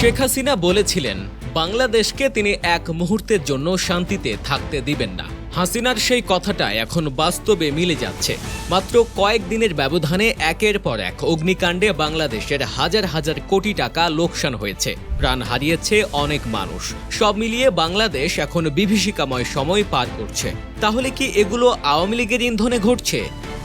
শেখ হাসিনা বলেছিলেন, বাংলাদেশকে তিনি এক মুহূর্তের জন্য শান্তিতে থাকতে দিবেন না। হাসিনার সেই কথাটা এখন বাস্তবে মিলে যাচ্ছে। মাত্র কয়েক দিনের ব্যবধানে একের পর এক অগ্নিকাণ্ডে বাংলাদেশের হাজার হাজার কোটি টাকা লোকসান হয়েছে। প্রাণ হারিয়েছে অনেক মানুষ। সব মিলিয়ে বাংলাদেশ এখন বিভীষিকাময় সময় পার করছে। তাহলে কি এগুলো আওয়ামী লীগের ইন্ধনে ঘটছে?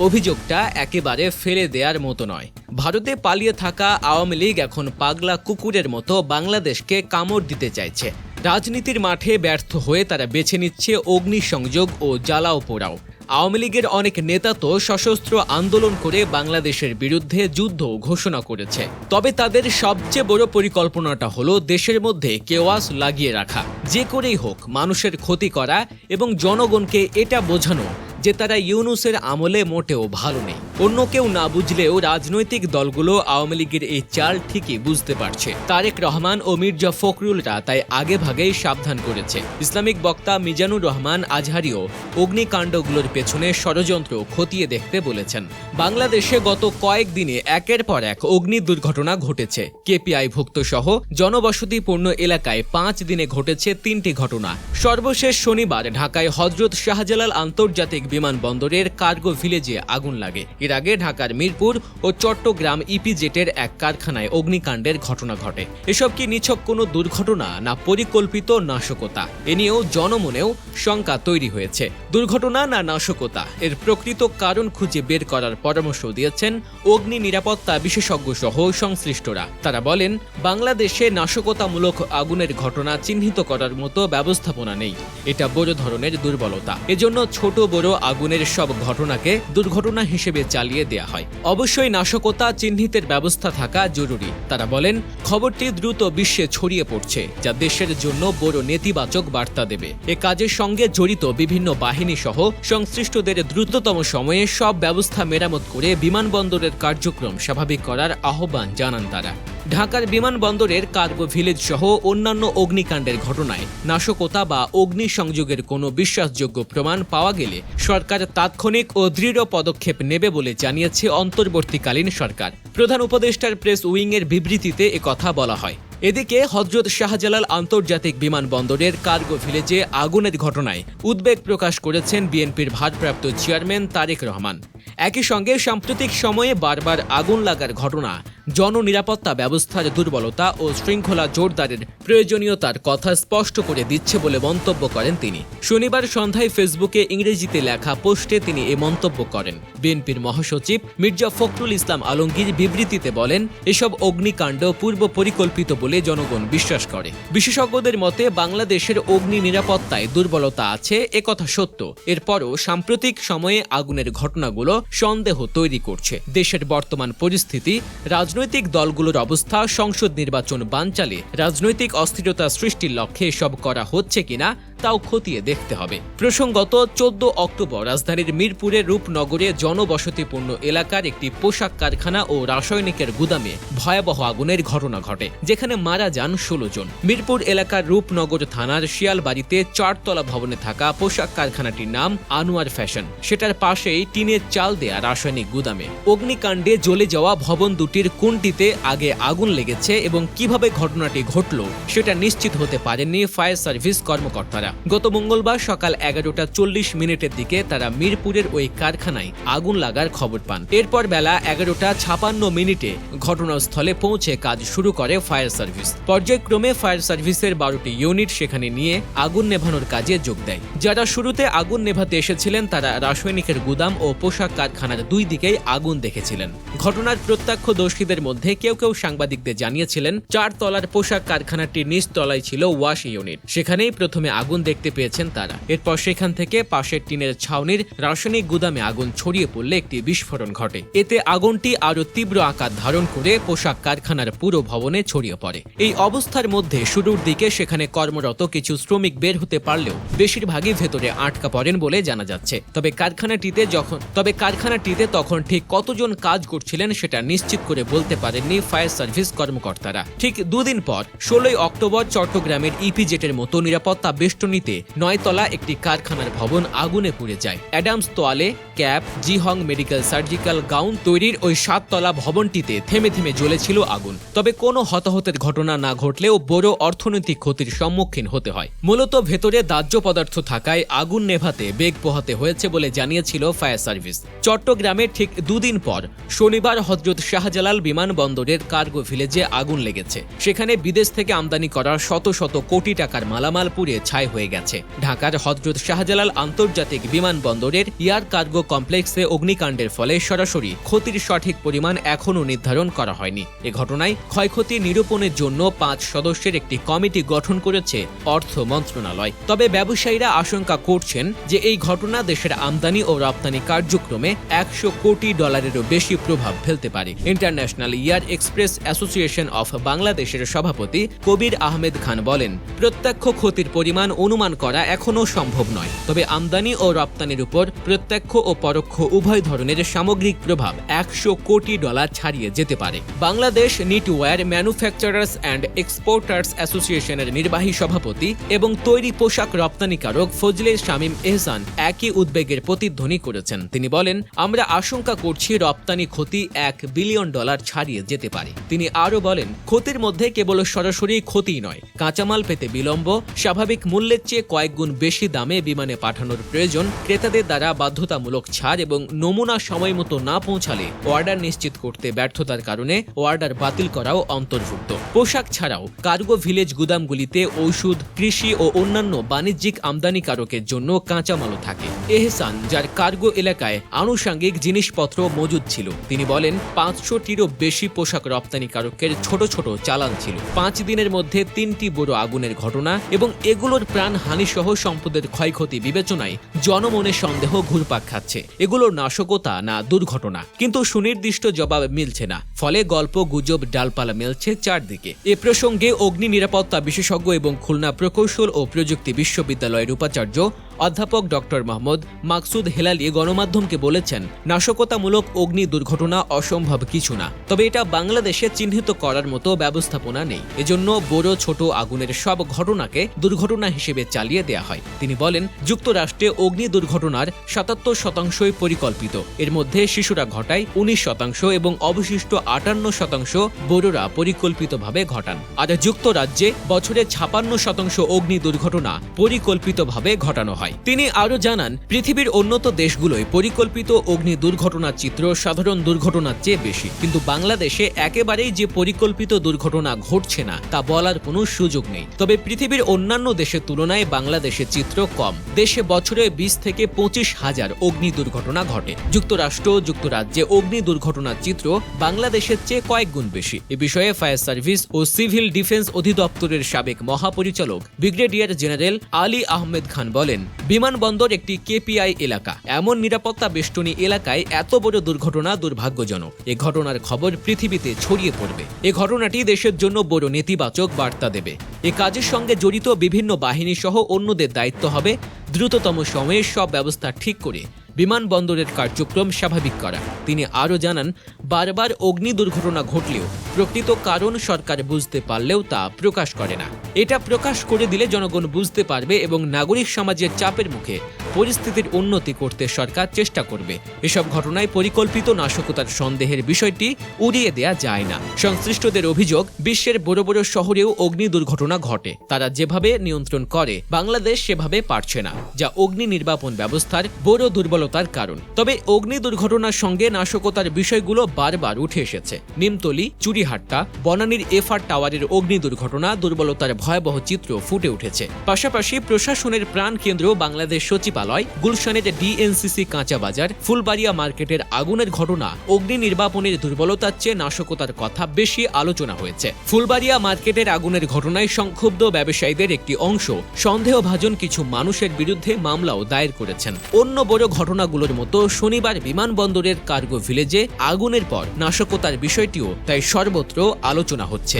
অভিযোগটা একেবারে ফেলে দেওয়ার মতো নয়। ভারতে পালিয়ে থাকা আওয়ামী লীগ এখন পাগলা কুকুরের মতো বাংলাদেশকে কামড় দিতে চাইছে। রাজনীতির মাঠে ব্যর্থ হয়ে তারা বেছে নিচ্ছে অগ্নিসংযোগ ও জ্বালাও পোড়াও। আওয়ামী লীগের অনেক নেতা তো সশস্ত্র আন্দোলন করে বাংলাদেশের বিরুদ্ধে যুদ্ধ ঘোষণা করেছে। তবে তাদের সবচেয়ে বড় পরিকল্পনাটা হলো দেশের মধ্যে কেওয়াস লাগিয়ে রাখা। যে করেই হোক মানুষের ক্ষতি করা এবং জনগণকে এটা বোঝানো যে তারা ইউনুসের আমলে মোটেও ভালো নেই। অন্য কেউ না বুঝলেও রাজনৈতিক দলগুলো আওয়ামী লীগের এই চাল ঠিকই বুঝতে পারছে। তারেক রহমান ও মির্জা ফখরুলরা তাই আগে ভাগেই সাবধান করেছে। ইসলামিক বক্তা মিজানুর রহমান আজহারিও অগ্নিকাণ্ডগুলোর পেছনে ষড়যন্ত্র খতিয়ে দেখতে বলেছেন। বাংলাদেশে গত কয়েকদিনে একের পর এক অগ্নি দুর্ঘটনা ঘটেছে। কেপিআই ভুক্ত সহ জনবসতিপূর্ণ এলাকায় পাঁচ দিনে ঘটেছে তিনটি ঘটনা। সর্বশেষ শনিবার ঢাকায় হজরত শাহজালাল আন্তর্জাতিক বিমানবন্দরের কার্গো ভিলেজে আগুন লাগে। এর আগে ঢাকার মিরপুর ও চট্টগ্রাম ইপিজেটের এক কারখানায় অগ্নিকাণ্ডের ঘটনা ঘটে। এসব কি নিছক কোনো দুর্ঘটনা না পরিকল্পিত নাশকতা? এ নিয়েও জনমনেও শঙ্কা তৈরি হয়েছে। দুর্ঘটনা না নাশকতা? এর প্রকৃত কারণ খুঁজে বের করার পরামর্শ দিয়েছেন অগ্নি নিরাপত্তা বিশেষজ্ঞ সহ সংশ্লিষ্টরা। তারা বলেন, বাংলাদেশে নাশকতামূলক আগুনের ঘটনা চিহ্নিত করার মতো ব্যবস্থাপনা নেই। এটা বড় ধরনের দুর্বলতা। এজন্য ছোট বড় আগুনের সব ঘটনাকে দুর্ঘটনা হিসেবে চালিয়ে দেয়া হয়। অবশ্যই নাশকতা চিহ্নিতের ব্যবস্থা থাকা জরুরি। তারা বলেন, খবরটি দ্রুত বিশ্বে ছড়িয়ে পড়ছে, যা দেশের জন্য বড় নেতিবাচক বার্তা দেবে। এ কাজের সঙ্গে জড়িত বিভিন্ন বাহিনী সহ সংশ্লিষ্টদের দ্রুততম সময়ে সব ব্যবস্থা মেরামত করে বিমানবন্দরের কার্যক্রম স্বাভাবিক করার আহ্বান জানান তারা। ঢাকার বিমানবন্দরের কার্গো ভিলেজ সহ অন্যান্য অগ্নিকাণ্ডের ঘটনায় নাশকতা বা অগ্নি সংযোগের কোনো বিশ্বাসযোগ্য প্রমাণ পাওয়া গেলে সরকার তাৎক্ষণিক ও দৃঢ় পদক্ষেপ নেবে বলে জানিয়েছে অন্তর্বর্তীকালীন সরকার। প্রধান উপদেষ্টার প্রেস উইংয়ের বিবৃতিতে কথা বলা হয়। এদিকে হজরত শাহজালাল আন্তর্জাতিক বিমানবন্দরের কার্গো ভিলেজে আগুনের ঘটনায় উদ্বেগ প্রকাশ করেছেন বিএনপির ভারপ্রাপ্ত চেয়ারম্যান তারেক রহমান। একই সঙ্গে সাম্প্রতিক সময়ে বারবার আগুন লাগার ঘটনা, জননিরাপত্তা ব্যবস্থার দুর্বলতা ও শৃঙ্খলা জোরদারের প্রয়োজনীয়তার কথা স্পষ্ট করে দিচ্ছে বলে মন্তব্য করেন তিনি। শনিবার সন্ধ্যায় ফেসবুকে ইংরেজিতে লেখা পোস্টে তিনি এ মন্তব্য করেন। বিএনপির মহাসচিব মির্জা ফখরুল ইসলাম আলমগীর বিবৃতিতে বলেন, এসব অগ্নিকাণ্ড পূর্ব পরিকল্পিত বলে জনগণ বিশ্বাস করে। বিশেষজ্ঞদের মতে, বাংলাদেশের অগ্নি নিরাপত্তায় দুর্বলতা আছে একথা সত্য। এরপরও সাম্প্রতিক সময়ে আগুনের ঘটনাগুলো সন্দেহ তৈরি করছে। দেশের বর্তমান পরিস্থিতি, রাজনৈতিক দলগুলোর অবস্থা, সংসদ নির্বাচন বানচালে রাজনৈতিক অস্থিরতা সৃষ্টির লক্ষ্যে এসব করা হচ্ছে কিনা তাও খতিয়ে দেখতে হবে। প্রসঙ্গত, চোদ্দ অক্টোবর রাজধানীর মিরপুরে রূপনগরে জনবসতিপূর্ণ এলাকার একটি পোশাক কারখানা ও রাসায়নিকের গুদামে ভয়াবহ আগুনের ঘটনা ঘটে, যেখানে মারা যান ষোলো জন। মিরপুর এলাকার রূপনগর থানার শিয়ালবাড়িতে চারতলা ভবনে থাকা পোশাক কারখানাটির নাম আনোয়ার ফ্যাশন। সেটার পাশেই টিনের চাল দেয়া রাসায়নিক গুদামে। অগ্নিকাণ্ডে জ্বলে যাওয়া ভবন দুটির কোনটিতে আগে আগুন লেগেছে এবং কীভাবে ঘটনাটি ঘটল, সেটা নিশ্চিত হতে পারেননি ফায়ার সার্ভিস কর্মকর্তারা। গত মঙ্গলবার সকাল এগারোটা চল্লিশ মিনিটের দিকে তারা মিরপুরের ওই কারখানায় আগুন লাগার খবর পান। এরপর বেলা এগারোটা ছাপান্ন মিনিটে ঘটনাস্থলে পৌঁছে কাজ শুরু করে ফায়ার সার্ভিস। পর্যায়ক্রমে ফায়ার সার্ভিসের বারোটি ইউনিট সেখানে নিয়ে আগুন নেভানোর কাজে যোগ দেয়। যারা শুরুতে আগুন নেভাতে এসেছিলেন, তারা রাসায়নিকের গুদাম ও পোশাক কারখানার দুই দিকেই আগুন দেখেছিলেন। ঘটনার প্রত্যক্ষদর্শীদের মধ্যে কেউ কেউ সাংবাদিকদের জানিয়েছিলেন চার তলার পোশাক কারখানাটির নিচ তলায় ছিল ওয়াশ ইউনিট। সেখানেই প্রথমে আগুন দেখতে পেয়েছেন তারা। এরপর সেখান থেকে পাশের টিনের ছাউনির রাসায়নিক গুদামে আগুন ছড়িয়ে পড়লে একটি বিস্ফোরণ ঘটে। এতে আগুনটি আরও তীব্র আকার ধারণ করে পোশাক কারখানার পুরো ভবনে ছড়িয়ে পড়ে। এই অবস্থার মধ্যে শুরুর দিকে সেখানে কর্মরত কিছু শ্রমিক বের হতে পারলেও বেশিরভাগই ভেতরে আটকা পড়েন বলে জানা যাচ্ছে। তবে কারখানাটিতে যখন, তবে কারখানাটিতে তখন ঠিক কতজন কাজ করছিলেন সেটা নিশ্চিত করে বলতে পারেননি ফায়ার সার্ভিস কর্মকর্তারা। ঠিক দুদিন পর, ষোলোই অক্টোবর চট্টগ্রামের ইপিজেটের মতো নিরাপত্তা বেষ্টনী বৈতরণীতে নয়তলা একটি কারখানার ভবন আগুনে পুড়ে যায়। অ্যাডামস তোয়ালে ক্যাপ, জিহং মেডিকেল সার্জিক্যাল গাউন তৈরির ওই সাততলা ভবনটিতে থেমে থেমে জ্বলেছিল আগুন। তবে কোনো হতাহতের ঘটনা না ঘটলেও বড় অর্থনৈতিক ক্ষতির সম্মুখীন হতে হয়। মূলত ভেতরে দাহ্য পদার্থ থাকায় আগুন নেভাতে বেগ পোহাতে হয়েছে বলে জানিয়েছিল ফায়ার সার্ভিস। চট্টগ্রামে ঠিক দুদিন পর শনিবার হজরত শাহজালাল বিমানবন্দরের কার্গো ভিলেজে আগুন লেগেছে। সেখানে বিদেশ থেকে আমদানি করার শত শত কোটি টাকার মালামাল পুড়ে ছাই হয়ে গেছে। ঢাকার হজরত শাহজালাল আন্তর্জাতিক বিমানবন্দরের এয়ার কার্গো কমপ্লেক্সে অগ্নিকাণ্ডের ফলে সরাসরি ক্ষতির সঠিক পরিমাণ এখনও নির্ধারণ করা হয়নি। এ ঘটনায় ক্ষয়ক্ষতি নিরূপণের জন্য পাঁচ সদস্যের একটি কমিটি গঠন করেছে অর্থ মন্ত্রণালয়। তবে ব্যবসায়ীরা আশঙ্কা করছেন যে এই ঘটনা দেশের আমদানি ও রপ্তানি কার্যক্রমে একশো কোটি ডলারেরও বেশি প্রভাব ফেলতে পারে। International air express association of বাংলাদেশের সভাপতি কবির আহমেদ খান বলেন, প্রত্যক্ষ ক্ষতির পরিমাণ অনুমান করা এখনও সম্ভব নয়। তবে আমদানি ও রপ্তানির উপর প্রত্যক্ষ ও পরোক্ষ উভয় ধরনের সামগ্রিক প্রভাব একশো কোটি ডলার ছাড়িয়ে যেতে পারে। Bangladesh knitwear manufacturers and exporters অ্যাসোসিয়েশনের নির্বাহী সভাপতি এবং তৈরি পোশাক রপ্তানিকারক ফজলে শামীম এহসান একই উদ্বেগের প্রতিধ্বনি করেছেন। তিনি বলেন, আমরা আশঙ্কা করছি রপ্তানি ক্ষতি এক বিলিয়ন ডলার ছাড়িয়ে যেতে পারে। তিনি আরও বলেন, ক্ষতির মধ্যে কেবল সরাসরি ক্ষতি নয়। কাঁচামাল পেতে বিলম্ব, স্বাভাবিক মূল্যের চেয়ে কয়েক গুণ বেশি দামে বিমানে পাঠানোর প্রয়োজন ক্রেতাদের দ্বারা বাধ্যতামূলক ছাড় এবং নমুনা সময় মতো না পৌঁছালে অর্ডার নিশ্চিত করতে ব্যর্থতার কারণে অর্ডার বাতিল করাও অন্তর্ভুক্ত। পোশাক ছাড়াও কার্গো ভিলেজ গুদামগুলিতে ঔষধ, কৃষি ও অন্যান্য বাণিজ্যিক আমদানিকারকের জন্য কাঁচামালও থাকে। এহসান, যার কার্গো এলাকায় আনুষাঙ্গিক জিনিসপত্র মজুদ ছিল, তিনি বলেন পাঁচশোটিরও বেশি পোশাক রপ্তানিকারকের ছোট ছোট চালান ছিল। পাঁচ দিনের মধ্যে তিনটি বড় আগুনের ঘটনা এবং এগুলোর প্রাণ হানিসহ সম্পদের ক্ষয়ক্ষতি বিবেচনায় জনমনে সন্দেহ ঘুরপাক খাচ্ছে। এগুলোর নাশকতা না দুর্ঘটনা। কিন্তু সুনির্দিষ্ট জবাব মিলছে না। ফলে গল্প, গুজব, ডালপালা মেলছে চারদিকে। এ প্রসঙ্গে অগ্নি নিরাপত্তা বিশেষজ্ঞ এবং খুলনা প্রকৌশল ও প্রযুক্তি বিশ্ববিদ্যালয়ের উপাচার্য অধ্যাপক ডক্টর মোহাম্মদ মাকসুদ হেলালি গণমাধ্যমকে বলেছেন, নাশকতামূলক অগ্নি দুর্ঘটনা অসম্ভব কিছু না, তবে এটা বাংলাদেশে চিহ্নিত করার মতো ব্যবস্থাপনা নেই। এজন্য বড় ছোট আগুনের সব ঘটনাকে দুর্ঘটনা হিসেবে চালিয়ে দেয়া হয়। তিনি বলেন, যুক্তরাষ্ট্রে অগ্নি দুর্ঘটনার সাতাত্তর শতাংশই পরিকল্পিত। এর মধ্যে শিশুরা ঘটায় উনিশ শতাংশ এবং অবশিষ্ট আটান্ন শতাংশ বড়রা পরিকল্পিতভাবে ঘটান। আর যুক্তরাজ্যে বছরে ছাপান্ন শতাংশ অগ্নি দুর্ঘটনা পরিকল্পিতভাবে ঘটানো হয়। তিনি আরও জানান, পৃথিবীর উন্নত দেশগুলোয় পরিকল্পিত অগ্নি দুর্ঘটনার চিত্র সাধারণ দুর্ঘটনার চেয়ে বেশি। কিন্তু বাংলাদেশে একেবারেই যে পরিকল্পিত দুর্ঘটনা ঘটছে না, তা বলার কোনো সুযোগ নেই। তবে পৃথিবীর অন্যান্য দেশের তুলনায় বাংলাদেশের চিত্র কম। দেশে বছরে বিশ থেকে পঁচিশ হাজার অগ্নি দুর্ঘটনা ঘটে। যুক্তরাষ্ট্র, যুক্তরাজ্যে অগ্নি দুর্ঘটনার চিত্র বাংলাদেশের চেয়ে কয়েক গুণ বেশি। এ বিষয়ে ফায়ার সার্ভিস ও সিভিল ডিফেন্স অধিদপ্তরের সাবেক মহাপরিচালক, ব্রিগেডিয়ার জেনারেল আলী আহমেদ খান বলেন বিমানবন্দর একটি কেপিআই এলাকা। এমন নিরাপত্তা বেষ্টনী এলাকায় এত বড় দুর্ঘটনা দুর্ভাগ্যজনক। এ ঘটনার খবর পৃথিবীতে ছড়িয়ে পড়বে। এ ঘটনাটি দেশের জন্য বড় নেতিবাচক বার্তা দেবে। এ কাজের সঙ্গে জড়িত বিভিন্ন বাহিনী সহ অন্যদের দায়িত্ব হবে দ্রুততম সময়ে সব ব্যবস্থা ঠিক করে বিমানবন্দরের কার্যক্রম স্বাভাবিক করা। তিনি আরও জানান বারবার অগ্নি দুর্ঘটনা ঘটলেও প্রকৃত কারণ সরকার বুঝতে পারলেও তা প্রকাশ করে না। এটা প্রকাশ করে দিলে জনগণ বুঝতে পারবে এবং নাগরিক সমাজের চাপের মুখে পরিস্থিতির উন্নতি করতে সরকার চেষ্টা করবে। এসব ঘটনায় পরিকল্পিত নাশকতার সন্দেহের বিষয়টি উড়িয়ে দেয়া যায় না। সংশ্লিষ্টদের অভিযোগ, বিশ্বের বড় বড় শহরেও অগ্নি দুর্ঘটনা ঘটে। তারা যেভাবে নিয়ন্ত্রণ করে, বাংলাদেশ সেভাবে পারছে না, যা অগ্নি নির্বাপন ব্যবস্থার বড় দুর্বলতার কারণ। তবে অগ্নি দুর্ঘটনার সঙ্গে নাশকতার বিষয়গুলো বারবার উঠে এসেছে। নিমতলি চুরিহাট্টা বনানীর এফআর টাওয়ারের অগ্নি দুর্ঘটনা, দুর্বলতার ভয়াবহ চিত্র ফুটে উঠেছে। পাশাপাশি প্রশাসনের প্রাণ কেন্দ্র বাংলাদেশ সচিবালয়, গুলশানের ডিএনসিসি কাঁচা বাজার, ফুলবাড়িয়া মার্কেটের আগুনের ঘটনা, অগ্নি নির্বাপনের দুর্বলতার চেয়ে নাশকতার কথা বেশি আলোচনা হয়েছে। ফুলবাড়িয়া মার্কেটের আগুনের ঘটনায় সংক্ষুব্ধ ব্যবসায়ীদের একটি অংশ সন্দেহভাজন কিছু মানুষের বিরুদ্ধে মামলাও দায়ের করেছেন। অন্য বড় ঘটনাগুলোর মতো শনিবার বিমানবন্দরের কার্গো ভিলেজে আগুনের পর নাশকতার বিষয়টিও তাই সর্বত্র আলোচনা হচ্ছে।